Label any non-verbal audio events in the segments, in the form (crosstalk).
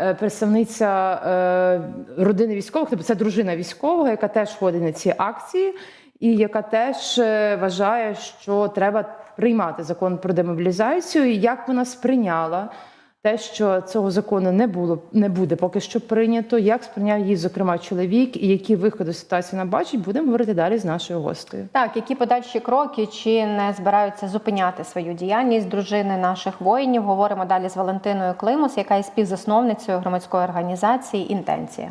Е, Представниця е, родини військових, тобто це дружина військового, яка теж ходить на ці акції, і яка теж е, вважає, що треба приймати закон про демобілізацію. І як вона сприйняла те, що цього закону не було, не буде поки що прийнято. Як сприйняв її, зокрема, чоловік, і які виходи ситуації вона бачить, будемо говорити далі з нашою гостею. Так, які подальші кроки чи не збираються зупиняти свою діяльність дружини наших воїнів? Говоримо далі з Валентиною Климус, яка є співзасновницею громадської організації Інтенція.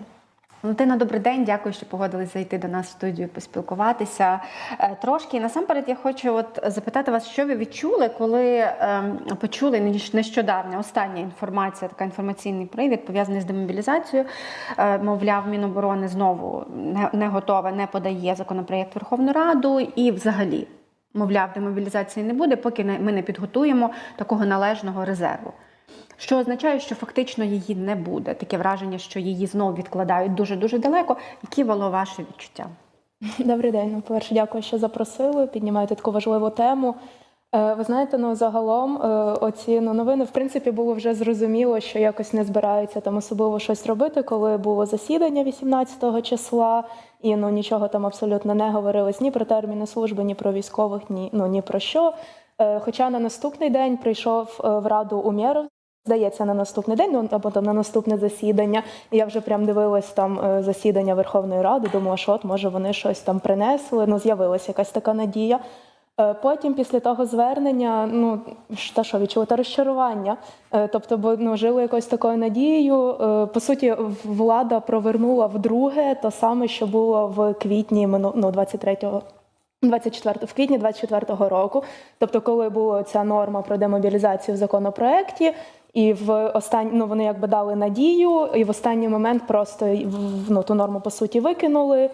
Валентина, добрий день. Дякую, що погодились зайти до нас в студію, поспілкуватися Е, трошки. Насамперед, я хочу от запитати вас, що ви відчули, коли ем, почули нещодавно остання інформація, така інформаційний привід пов'язаний з демобілізацією. Е, мовляв, Міноборони знову не, готове, не подає законопроєкт Верховну Раду і взагалі. Мовляв, демобілізації не буде, поки ми не підготуємо такого належного резерву. Що означає, що фактично її не буде. Таке враження, що її знову відкладають дуже дуже далеко. Які було ваше відчуття? Добрий день. Ну, по-перше, дякую, що запросили. Піднімаєте таку важливу тему. Е, Ви знаєте, ну загалом е, оці ну, новини, в принципі, було вже зрозуміло, що якось не збираються там особливо щось робити, коли було засідання 18 числа, і ну нічого там абсолютно не говорилось ні про терміни служби, ні про військових, ні ну ні про що. Е, Хоча на наступний день прийшов е, в раду Умєров, Здається, на наступний день, ну або там на наступне засідання. Я вже прям дивилась там е, засідання Верховної Ради. Думала, що от може вони щось там принесли. Ну, з'явилася якась така надія. Е, Потім, після того звернення, ну та що відчула та розчарування. Е, Тобто, бо ну жили якось такою надією. По суті, влада провернула вдруге то саме, що було в квітні ну, 23-го 24, в квітні 24-го року, тобто, коли була ця норма про демобілізацію в законопроекті, і в останні ну вони якби дали надію, і в останній момент просто ну, ту норму по суті викинули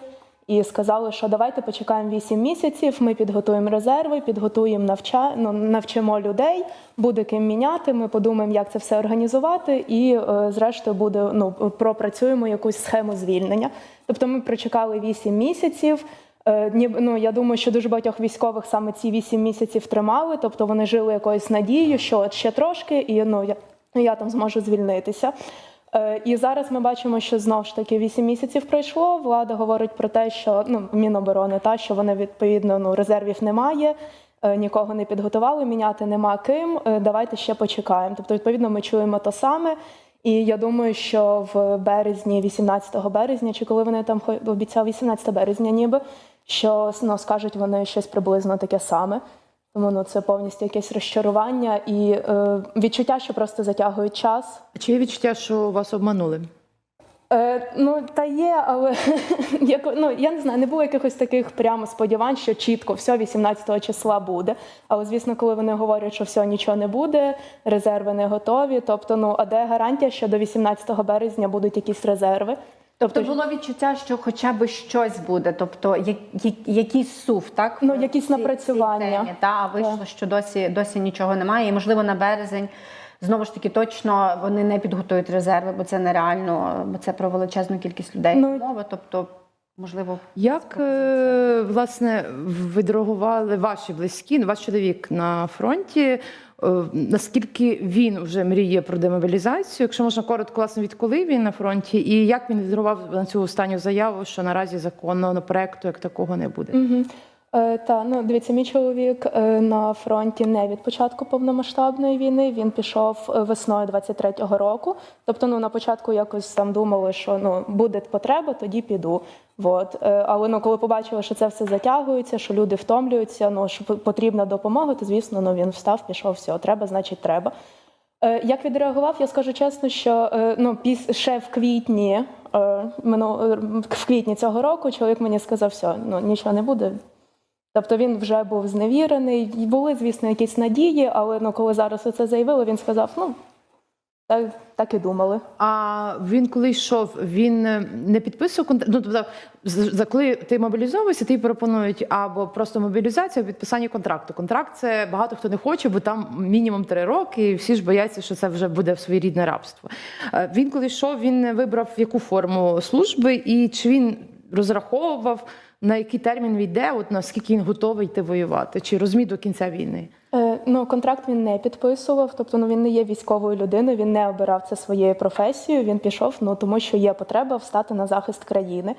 і сказали, що давайте почекаємо 8 місяців. Ми підготуємо резерви, підготуємо навча... ну, навчимо людей, буде ким міняти. Ми подумаємо, як це все організувати, і е, зрештою буде ну пропрацюємо якусь схему звільнення. Тобто, ми прочекали 8 місяців. Е, Ну, я думаю, що дуже багатьох військових саме ці 8 місяців тримали, тобто вони жили якоюсь надією, що от ще трошки, і ну я, я там зможу звільнитися. Е, І зараз ми бачимо, що знов ж таки 8 місяців пройшло. Влада говорить про те, що ну Міноборони та що вони відповідно ну резервів немає. е, Нікого не підготували, міняти нема ким. е, Давайте ще почекаємо. Тобто, відповідно, ми чуємо то саме. І я думаю, що в березні, 18 березня, чи коли вони там обіцяли 18 березня, ніби що ну, скажуть вони щось приблизно таке саме. Тому ну це повністю якесь розчарування і е, відчуття, що просто затягують час. Чи є відчуття, що вас обманули? Е, ну та є, але (laughs) як, ну, я не знаю, не було якихось таких прямо сподівань, що чітко все 18 числа буде. Але звісно, коли вони говорять, що все нічого не буде, резерви не готові. Тобто, ну а де гарантія, що до 18 березня будуть якісь резерви? Тобто було відчуття, що хоча б щось буде, тобто я- я- якийсь сув, так? Ну, якісь цій напрацювання. темі, та, а вийшло, Так. що досі, досі нічого немає. І, можливо, на березень знову ж таки точно вони не підготують резерви, бо це нереально, бо це про величезну кількість людей Ну, мова. Тобто, можливо, Як е, власне відреагували ваші близькі, ну, ваш чоловік на фронті? Е, Наскільки він вже мріє про демобілізацію? Якщо можна коротко, власне, відколи він на фронті, і як він відреагував на цю останню заяву, що наразі законного проекту як такого не буде? Угу. Е, та ну дивіться, мій чоловік е, на фронті не від початку повномасштабної війни. Він пішов е, весною 23-го року. Тобто, ну на початку якось там думали, що ну буде потреба, тоді піду. От. Е, але ну, коли побачили, що це все затягується, що люди втомлюються, ну що потрібна допомога, то звісно, ну він встав, пішов, все, треба, значить, треба. Е, Як відреагував, я скажу чесно, що е, ну ще в квітні, в квітні цього року чоловік мені сказав, все, ну нічого не буде. Тобто він вже був зневірений. Були, звісно, якісь надії, але ну коли зараз це заявили, він сказав: ну так, так і думали. А він коли йшов, він е, не підписував контракт. Ну, тобто, за коли ти мобілізовуєшся, тобі пропонують або просто мобілізацію, або підписання контракту. Контракт це багато хто не хоче, бо там мінімум три роки, і всі ж бояться, що це вже буде своєрідне рабство. Е, Він коли йшов, він вибрав яку форму служби, і чи він розраховував на який термін війде, от наскільки він готовий йти воювати, чи розумів до кінця війни? Ну, контракт він не підписував, тобто ну, він не є військовою людиною, він не обирав це своєю професією. Він пішов, ну тому що є потреба встати на захист країни.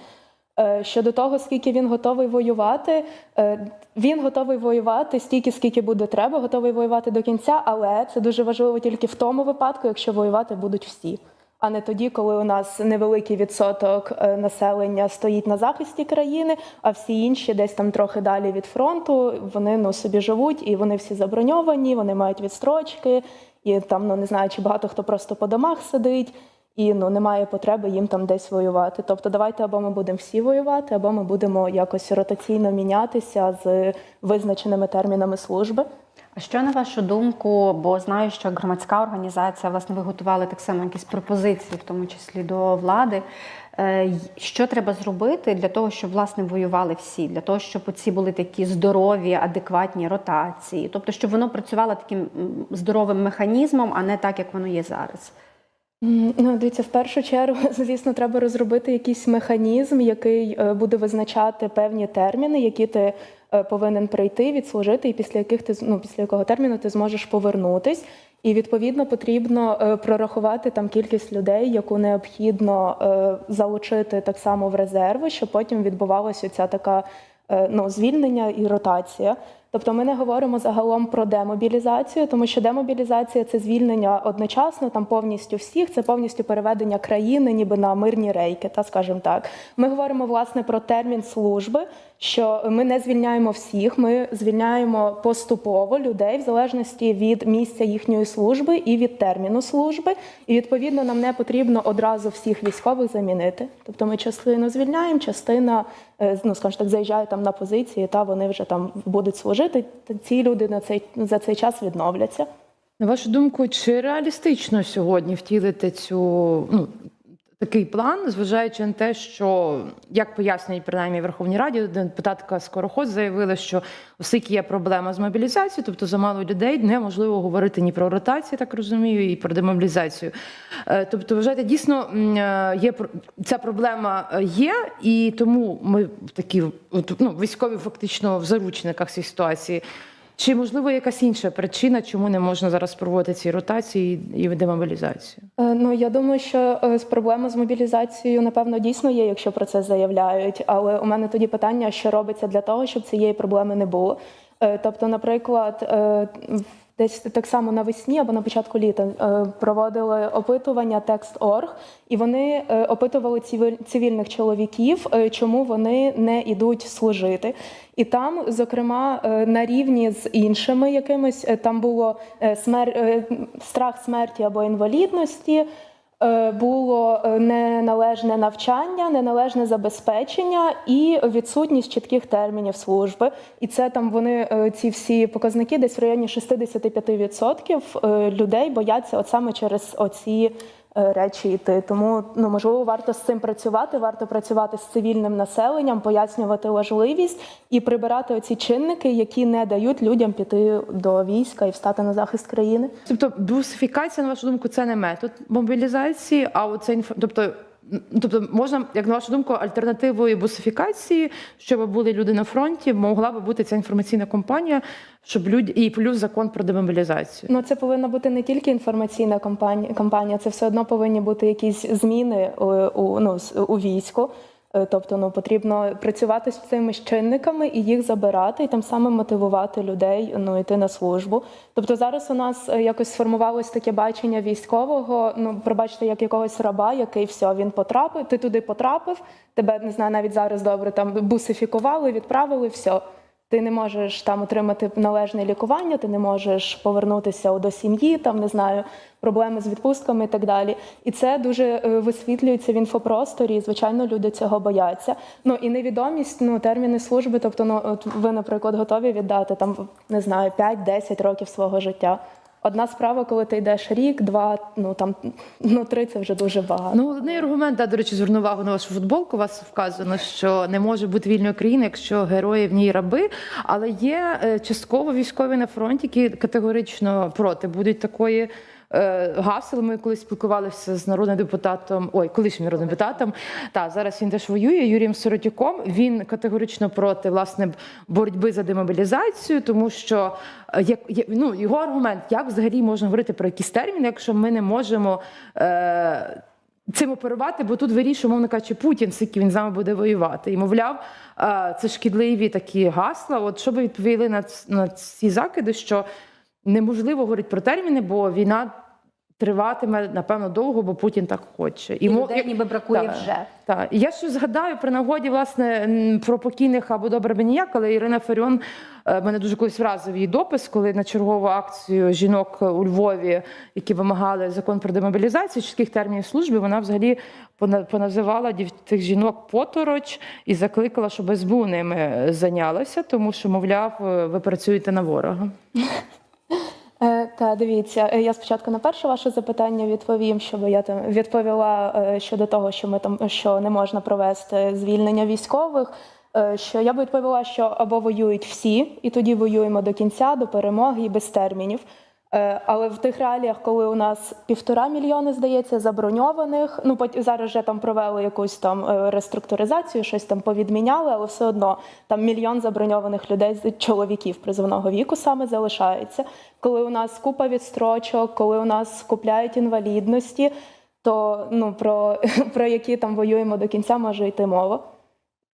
Е, Щодо того, скільки він готовий воювати, е, він готовий воювати стільки, скільки буде треба, готовий воювати до кінця, але це дуже важливо тільки в тому випадку, якщо воювати будуть всі, а не тоді, коли у нас невеликий відсоток е, населення стоїть на захисті країни, а всі інші десь там трохи далі від фронту, вони ну собі живуть і вони всі заброньовані, вони мають відстрочки, і там ну не знаю, чи багато хто просто по домах сидить і ну немає потреби їм там десь воювати. Тобто, давайте або ми будемо всі воювати, або ми будемо якось ротаційно мінятися з визначеними термінами служби. А що на вашу думку? Бо знаю, що громадська організація, власне, ви готували так само якісь пропозиції, в тому числі до влади. Е, Що треба зробити для того, щоб власне воювали всі, для того, щоб оці були такі здорові, адекватні ротації, тобто, щоб воно працювало таким здоровим механізмом, а не так, як воно є зараз. Ну, дивіться, в першу чергу, (laughs) звісно, треба розробити якийсь механізм, який е, буде визначати певні терміни, які ти повинен прийти, відслужити, і після яких ти ну, після якого терміну ти зможеш повернутись. І відповідно потрібно е, прорахувати там кількість людей, яку необхідно е, залучити так само в резерви, щоб потім відбувалася ця така е, ну, звільнення і ротація. Тобто ми не говоримо загалом про демобілізацію, тому що демобілізація це звільнення одночасно, там повністю всіх, це повністю переведення країни, ніби на мирні рейки, та скажімо так. Ми говоримо власне про термін служби, що ми не звільняємо всіх, ми звільняємо поступово людей в залежності від місця їхньої служби і від терміну служби. І відповідно нам не потрібно одразу всіх військових замінити. Тобто ми частину звільняємо, частина е, ну скажімо так, заїжджає там на позиції, та вони вже там будуть служити. Та ці люди на цей за цей час відновляться. На вашу думку, чи реалістично сьогодні втілити цю ну такий план, зважаючи на те, що як пояснюють принаймні Верховній Раді, депутатка Скороход заявила, що оскільки є проблема з мобілізацією, тобто замало людей, неможливо говорити ні про ротацію, так розумію, і про демобілізацію. Е, Тобто, вважаєте, дійсно е, є ця проблема е, є, і тому ми такі ну, військові фактично в заручниках цієї ситуації. Чи можливо якась інша причина, чому не можна зараз проводити ці ротації і демобілізацію? Е, Ну я думаю, що е, проблема з мобілізацією напевно дійсно є, якщо про це заявляють. Але у мене тоді питання, що робиться для того, щоб цієї проблеми не було. Е, Тобто, наприклад, десь так само навесні або на початку літа проводили опитування Text.org, і вони опитували цивіль- цивільних чоловіків, чому вони не йдуть служити. І там, зокрема, е, на рівні з іншими якимись е, там було е, смер... страх смерті або інвалідності. Було неналежне навчання, неналежне забезпечення і відсутність чітких термінів служби. І це там вони ці всі показники десь в районі 65% е, людей бояться от саме через оці речі йти. Тому ну можливо варто з цим працювати. Варто працювати з цивільним населенням, пояснювати важливість і прибирати оці чинники, які не дають людям піти до війська і встати на захист країни. Тобто, бусифікація, на вашу думку, це не метод мобілізації, а оце інф... тобто. М, Тобто можна, як на вашу думку, альтернативою бусифікації, щоб були люди на фронті, могла би бути ця інформаційна кампанія, щоб люди і плюс закон про демобілізацію. Ну, це повинна бути не тільки інформаційна кампанія, кампанія це все одно повинні бути якісь зміни у, у, ну, у війську. Е, Тобто, ну потрібно працювати з цими чинниками і їх забирати, і тим самим мотивувати людей ну йти на службу. Тобто зараз у нас е, якось сформувалось таке бачення військового. Ну, пробачте, як якогось раба, який все він потрапив. Ти туди потрапив, тебе не знаю, навіть зараз добре там бусифікували, відправили, все. Ти не можеш там отримати належне лікування, ти не можеш повернутися до сім'ї, там не знаю, проблеми з відпустками і так далі. І це дуже е, висвітлюється в інфопросторі. І, звичайно, люди цього бояться. Ну і невідомість, ну терміни служби. Тобто, ну от ви, наприклад, готові віддати там не знаю 5-10 років свого життя. Одна справа, коли ти йдеш рік, два, ну там ну три це вже дуже багато. Ну, головний аргумент, да, до речі, зверну увагу на вашу футболку. У вас вказано, що не може бути вільної країни, якщо герої в ній раби. Але є е, частково військові на фронті, які категорично проти будуть такої е, гасел. Ми колись спілкувалися з народним депутатом, ой, колишнім народним депутатом. Та зараз він теж воює Юрієм Сиротюком. Він категорично проти власне боротьби за демобілізацію, тому що е, як ну, його аргумент, як взагалі можна говорити про якісь терміни, якщо ми не можемо. Е, Цим оперувати, бо тут вирішує, мовно кажучи, Путін, скільки він з нами буде воювати. І мовляв, е, це шкідливі такі гасла. От що ви відповіли на ці закиди, що неможливо говорити про терміни, бо війна триватиме напевно довго, бо Путін так хоче. І мо- людей ніби бракує Так. вже. так, я ще згадаю при нагоді власне про покійних або добре би ніяк, але Ірина Фаріон е, мене дуже колись вразив її допис, коли на чергову акцію жінок у Львові, які вимагали закон про демобілізацію чітких термінів служби, вона взагалі поназивала тих жінок потороч і закликала, щоб СБУ ними зайнялося, тому що, мовляв, е, ви працюєте на ворога. (laughs) Е, Та дивіться, е, я спочатку на перше ваше запитання відповім, щоб я там відповіла е, щодо того, що ми там що не можна провести звільнення військових. Що я б відповіла, що або воюють всі, і тоді воюємо до кінця, до перемоги і без термінів. Е, Але в тих реаліях, коли у нас півтора мільйони, здається, заброньованих, ну зараз вже там провели якусь там е, реструктуризацію, щось там повідміняли, але все одно там мільйон заброньованих людей чоловіків призовного віку саме залишається. Коли у нас купа відстрочок, коли у нас купляють інвалідності, то ну про, (laughs) про які там воюємо до кінця може йти мова.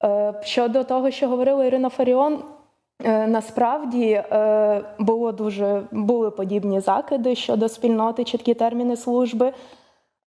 Е, Щодо того, що говорила Ірина Фаріон, насправді е, було дуже були подібні закиди щодо спільноти, чіткі терміни служби.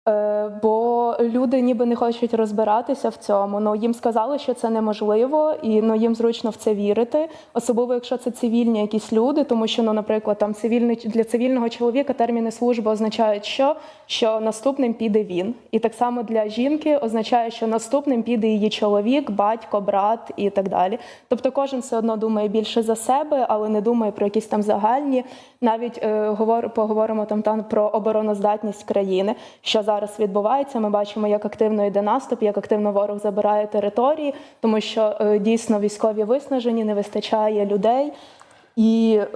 Е, Бо люди ніби не хочуть розбиратися в цьому. Ну їм сказали, що це неможливо, і ну їм зручно в це вірити, особливо якщо це цивільні якісь люди, тому що, ну, наприклад, там цивільний для цивільного чоловіка терміни служби означають, що, що наступним піде він, і так само для жінки означає, що наступним піде її чоловік, батько, брат і так далі. Тобто, кожен все одно думає більше за себе, але не думає про якісь там загальні. Навіть е, говор, поговоримо там, там про обороноздатність країни, що зараз відбувається. Ми бачимо, як активно йде наступ, як активно ворог забирає території, тому що е, дійсно військові виснажені, не вистачає людей. І е,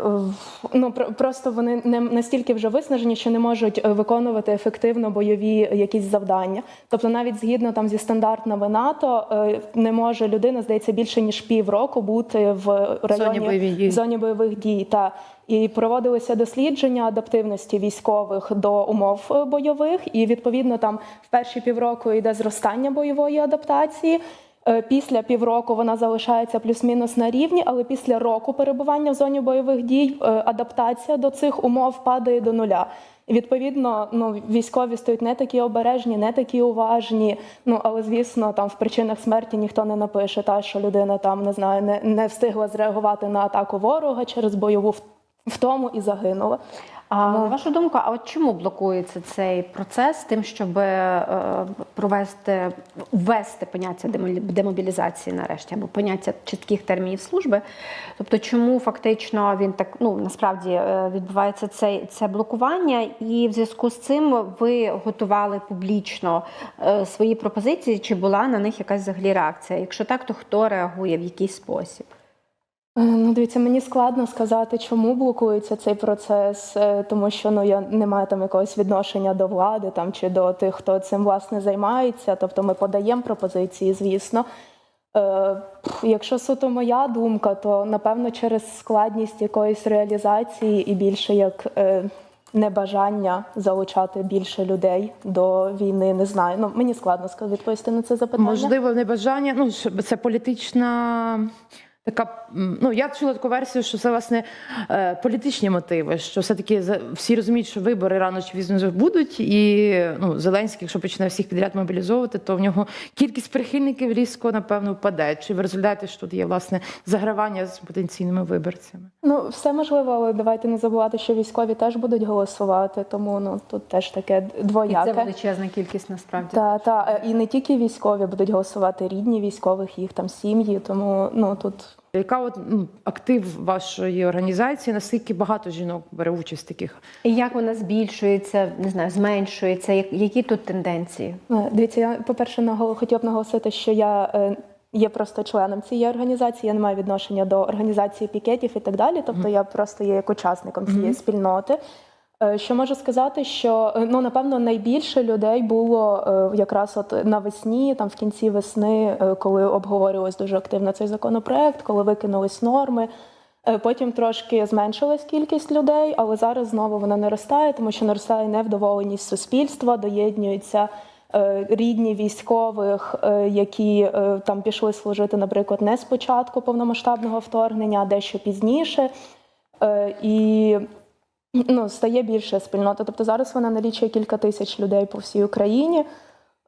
ну про- просто вони не настільки вже виснажені, що не можуть е, виконувати ефективно бойові якісь завдання. Тобто, навіть згідно там зі стандартами НАТО, е, не може людина, здається, більше ніж півроку бути в районі бойових дій. зоні бойових дій. Та і проводилися дослідження адаптивності військових до умов бойових, і відповідно там в перші півроку йде зростання бойової адаптації. Е, Після півроку вона залишається плюс-мінус на рівні, але після року перебування в зоні бойових дій е, адаптація до цих умов падає до нуля. Відповідно, ну військові стають не такі обережні, не такі уважні. Ну але звісно, там в причинах смерті ніхто не напише, та що людина там не знаю, не, не встигла зреагувати на атаку ворога через бойову втому і загинула. А на вашу думку, а от чому блокується цей процес тим, щоб е, провести ввести поняття демобілізації нарешті або поняття чітких термінів служби? Тобто, чому фактично він так ну насправді е, відбувається це, це блокування, і в зв'язку з цим ви готували публічно е, свої пропозиції? Чи була на них якась взагалі реакція? Якщо так, то хто реагує в який спосіб? Е, Ну, дивіться, мені складно сказати, чому блокується цей процес, е, тому що ну я не маю там якогось відношення до влади там чи до тих, хто цим власне займається. Тобто ми подаємо пропозиції, звісно. Е, Якщо суто моя думка, то напевно через складність якоїсь реалізації і більше як е, небажання залучати більше людей до війни. Не знаю. Ну мені складно відповісти на це запитання. Можливо, небажання. Ну це політична. Така, ну я чула таку версію, що це власне е, політичні мотиви, що все-таки за- всі розуміють, що вибори рано чи пізно будуть, і ну, Зеленський, якщо почне всіх підряд мобілізовувати, то в нього кількість прихильників різко, напевно, впаде. Чи в результаті що тут є власне загравання з потенційними виборцями? Ну, все можливо, але давайте не забувати, що військові теж будуть голосувати, тому ну тут теж таке І це величезна кількість насправді. Та, та е, і не тільки військові будуть голосувати, рідні військових, їх там сім'ї. Тому ну тут Яка от ну, актив вашої організації? Наскільки багато жінок бере участь в таких? І як вона збільшується, не знаю, зменшується, які тут тенденції? е, дивіться, я по-перше, нагол- хотіла б наголосити, що я е, є просто членом цієї організації. Я не маю відношення до організації пікетів і так далі. Тобто я просто є як учасником цієї спільноти. Е, Що можу сказати, що е, ну напевно найбільше людей було е, якраз от навесні, там в кінці весни, коли обговорювалось дуже активно цей законопроект, коли викинулись норми. Потім трошки зменшилась кількість людей, але зараз знову вона наростає, тому що наростає невдоволеність суспільства, доєднюються рідні військових, які там пішли служити, наприклад, не з початку повномасштабного вторгнення, а дещо пізніше. І ну, стає більше спільнота. Тобто зараз вона налічує кілька тисяч людей по всій Україні.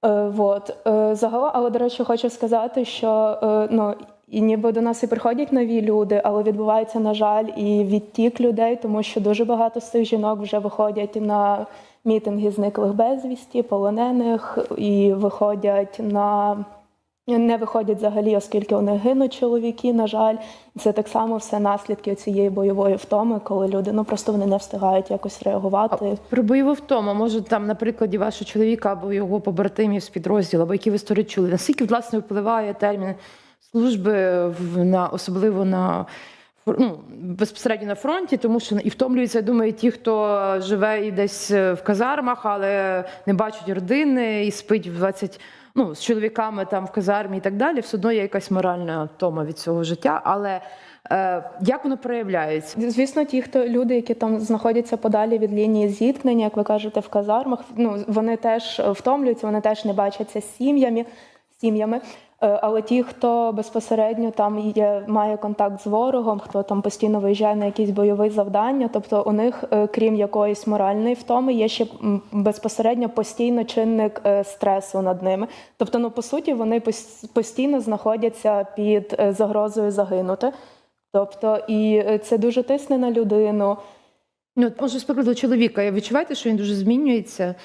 Е, вот. е, загалом, але, до речі, хочу сказати, що е, ну, і ніби до нас і приходять нові люди, але відбувається, на жаль, і відтік людей, тому що дуже багато з цих жінок вже виходять на мітинги зниклих безвісті, полонених, і виходять на. Не виходять взагалі, оскільки них гинуть чоловіки, на жаль. Це так само все наслідки цієї бойової втоми, коли люди ну просто вони не встигають якось реагувати. Про бойову втому, може там на прикладі вашого чоловіка або його побратимів з підрозділу, або які ви історії чули. Наскільки власне впливає термін служби на особливо на ну, безпосередньо на фронті, тому що і втомлюються, я думаю, ті, хто живе і десь е, в казармах, але не бачать родини і спить в 20, ну, з чоловіками там в казармі і так далі. Все одно є якась моральна втома від цього життя. Але е, як воно проявляється? Звісно, ті, хто люди, які там знаходяться подалі від лінії зіткнення, як ви кажете, в казармах, ну вони теж втомлюються, вони теж не бачаться з сім'ями. сім'ями. Е, Але ті, хто безпосередньо там є, має контакт з ворогом, хто там постійно виїжджає на якісь бойові завдання, тобто у них, е, крім якоїсь моральної втоми, є ще безпосередньо постійно чинник е, стресу над ними. Тобто, ну по суті, вони постійно знаходяться під загрозою загинути. Тобто, і це дуже тисне на людину. Ну, може, з прикладу чоловіка, я відчуваєте, що він дуже змінюється?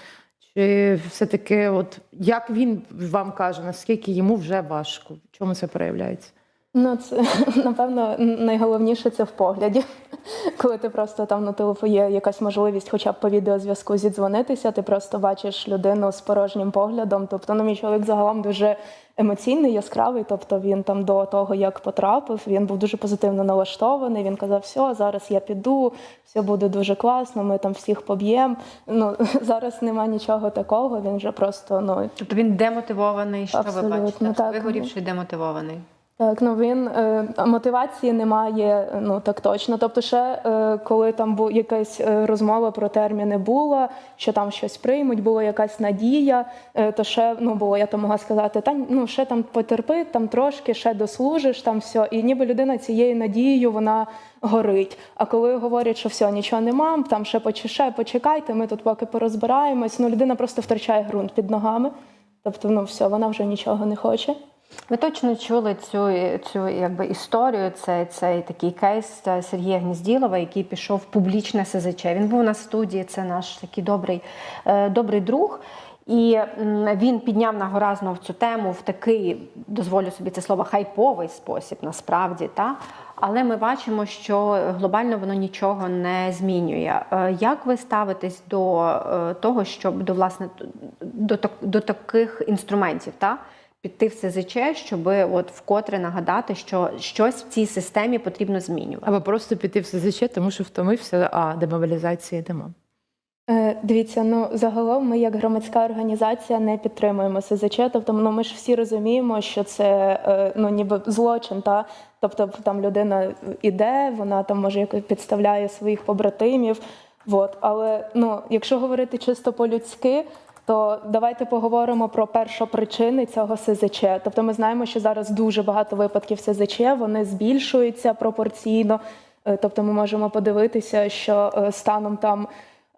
Чи все-таки, от як він вам каже, наскільки йому вже важко? В чому це проявляється? Ну, це (laughs) напевно найголовніше це в погляді. (laughs) Коли ти просто там на телефоні є якась можливість, хоча б по відеозв'язку зідзвонитися, ти просто бачиш людину з порожнім поглядом. Тобто, ну, мій чоловік загалом дуже емоційний, яскравий. Тобто він там до того, як потрапив, він був дуже позитивно налаштований. Він казав, все, зараз я піду, все буде дуже класно, ми там всіх поб'ємо. Ну (laughs) зараз нема нічого такого. Він вже просто ну Тобто він демотивований, що Абсолютно, ви бачите? так. Вигорівший демотивований. Так, ну він е, мотивації немає, ну так точно. Тобто, ще е, коли там була якась е, розмова про терміни була, що там щось приймуть, була якась надія, е, то ще ну було, я то могла сказати, та ну ще там потерпи, там трошки, ще дослужиш, там все. І ніби людина цією надією вона горить. А коли говорять, що все, нічого нема, там ще поче- ще почекайте, ми тут поки порозбираємось. Ну людина просто втрачає ґрунт під ногами. Тобто, ну все, вона вже нічого не хоче. Ви точно чули цю, цю якби, історію, це, цей такий кейс е, Сергія Гнізділова, який пішов в публічне СЗЧ. Він був на студії, це наш такий добрий, е, добрий друг. І він підняв на гора знов цю тему в такий, дозволю собі це слово, хайповий спосіб, насправді. Та? Але ми бачимо, що глобально воно нічого не змінює. Е, Як ви ставитесь до того, щоб до власне до, до таких інструментів? Та? Піти в СЗЧ, щоб от вкотре нагадати, що щось в цій системі потрібно змінювати. Або просто піти в СЗЧ, тому що втомився, а демобілізації нема. Е, Дивіться, ну загалом ми як громадська організація не підтримуємо СЗЧ. Тобто, ну ми ж всі розуміємо, що це е, ну ніби злочин, та тобто там людина іде, вона там може якось підставляє своїх побратимів. Вот. Але ну, якщо говорити чисто по-людськи, то давайте поговоримо про першопричини цього СЗЧ. Тобто, ми знаємо, що зараз дуже багато випадків СЗЧ, вони збільшуються пропорційно. Е, Тобто, ми можемо подивитися, що е, станом там.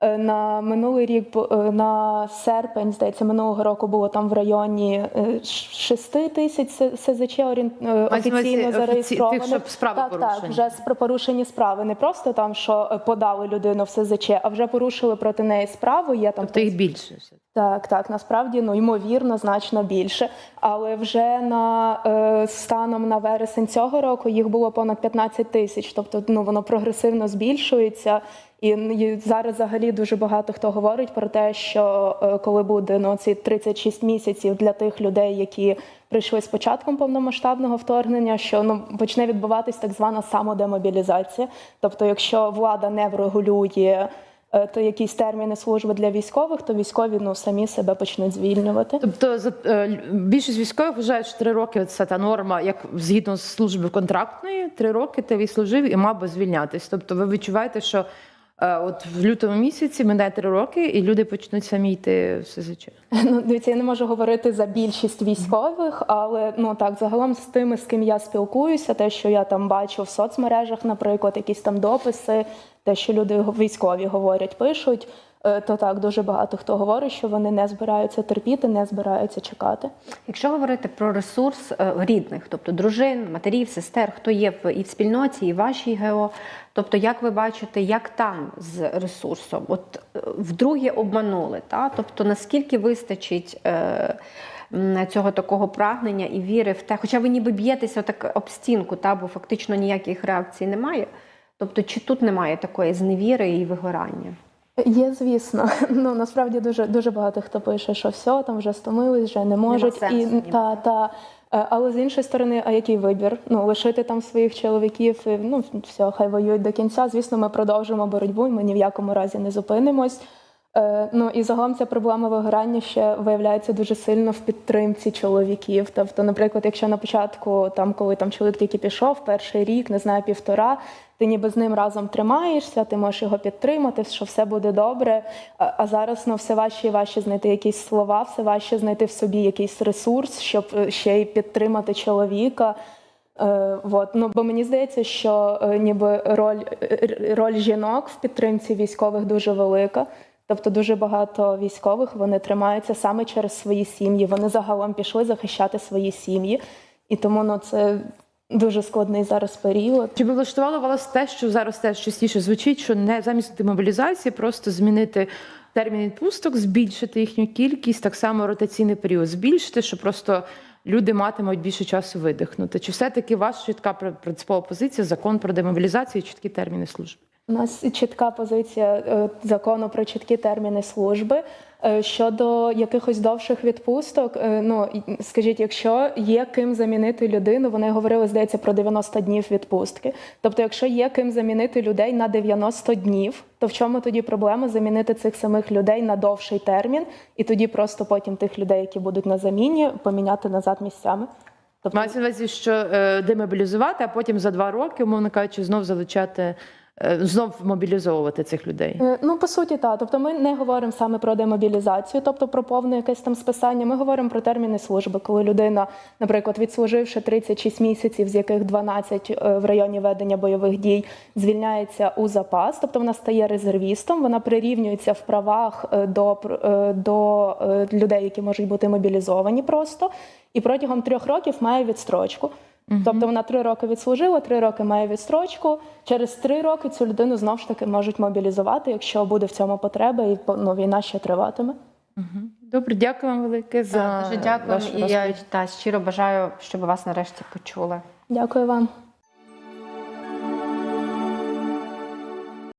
Е, На минулий рік е, на серпень, здається, минулого року було там в районі 6 тисяч С- СЗЧ е, офіційно офіці- зареєстрованих. тих, що справи так, порушені. так, вже порушені справи. Не просто там, що е, подали людину в СЗЧ, а вже порушили проти неї справу. Є там Тобто їх більше. так, так, насправді ну ймовірно, значно більше. Але вже на е, станом на вересень цього року їх було понад 15 тисяч. Тобто, ну воно прогресивно збільшується. І, зараз взагалі дуже багато хто говорить про те, що е, коли буде ну ці 36 місяців для тих людей, які прийшли з початком повномасштабного вторгнення, що ну почне відбуватись так звана самодемобілізація. Тобто, якщо влада не врегулює е, то якісь терміни служби для військових, то військові ну самі себе почнуть звільнювати. Тобто е, більшість військових вважають, що три роки це та норма, як згідно з служби контрактної, три роки ти відслужив і мав би звільнятись. Тобто, ви відчуваєте, що от в лютому місяці минає три роки, і люди почнуть самі йти в СЗЧ. (laughs) Ну, дивіться, я не можу говорити за більшість військових, але ну так, загалом з тими, з ким я спілкуюся, те, що я там бачу в соцмережах, наприклад, якісь там дописи, те, що люди військові говорять, пишуть, е, то так дуже багато хто говорить, що вони не збираються терпіти, не збираються чекати. Якщо говорити про ресурс е, рідних, тобто дружин, матерів, сестер, хто є в і в спільноті, і в вашій ГО, тобто як ви бачите, як там з ресурсом? От е, вдруге обманули, та? тобто наскільки вистачить е, цього такого прагнення і віри в те, хоча ви ніби б'єтеся так об стінку, та, бо фактично ніяких реакцій немає. Тобто, чи тут немає такої зневіри і вигорання? Є, звісно. (laughs) Ну насправді дуже дуже багато хто пише, що все, там вже стомились, вже не можуть. сенсу і та, та. Е, Але з іншої сторони, а який вибір? Ну лишити там своїх чоловіків, і, ну все, хай воюють до кінця. Звісно, ми продовжимо боротьбу, і ми ні в якому разі не зупинимось. Е, Ну і загалом ця проблема вигорання ще виявляється дуже сильно в підтримці чоловіків. Тобто, наприклад, якщо на початку, там коли там чоловік тільки пішов, перший рік, не знаю, півтора, ти ніби з ним разом тримаєшся, ти можеш його підтримати, що все буде добре. А, а зараз ну все важче і важче знайти якісь слова, все важче знайти в собі якийсь ресурс, щоб е, ще й підтримати чоловіка. Е, вот. ну, бо мені здається, що е, ніби роль, е, роль жінок в підтримці військових дуже велика. Тобто дуже багато військових вони тримаються саме через свої сім'ї. Вони загалом пішли захищати свої сім'ї. І тому ну, це дуже складний зараз період. Чи би влаштувало вас те, що зараз теж частіше звучить, що не замість демобілізації просто змінити термін відпусток, збільшити їхню кількість, так само ротаційний період збільшити, щоб просто люди матимуть більше часу видихнути? Чи все-таки ваша чітка пр- принципова позиція, закон про демобілізацію, чіткі терміни служби? У нас чітка позиція е, закону про чіткі терміни служби. Е, Щодо якихось довших відпусток, е, ну скажіть, якщо є ким замінити людину, вони говорили, здається, про 90 днів відпустки. Тобто, якщо є ким замінити людей на 90 днів, то в чому тоді проблема замінити цих самих людей на довший термін, і тоді просто потім тих людей, які будуть на заміні, поміняти назад місцями? Тобто, Мається на увазі, що демобілізувати, а потім за два роки, умовно кажучи, знов залучати, знов мобілізовувати цих людей. Е, Ну, по суті, так. Тобто ми не говоримо саме про демобілізацію, тобто про повне якесь там списання. Ми говоримо про терміни служби, коли людина, наприклад, відслуживши 36 місяців, з яких 12 е, в районі ведення бойових дій, звільняється у запас, тобто вона стає резервістом, вона прирівнюється в правах е, до, е, до е, людей, які можуть бути мобілізовані просто, і протягом трьох років має відстрочку. Тобто вона три роки відслужила, три роки має відстрочку. Через три роки цю людину знову ж таки можуть мобілізувати, якщо буде в цьому потреба, і ну, війна ще триватиме. Добре, дякую вам велике за Дуже дякую. вашу І я та, щиро бажаю, щоб вас нарешті почули. Дякую вам.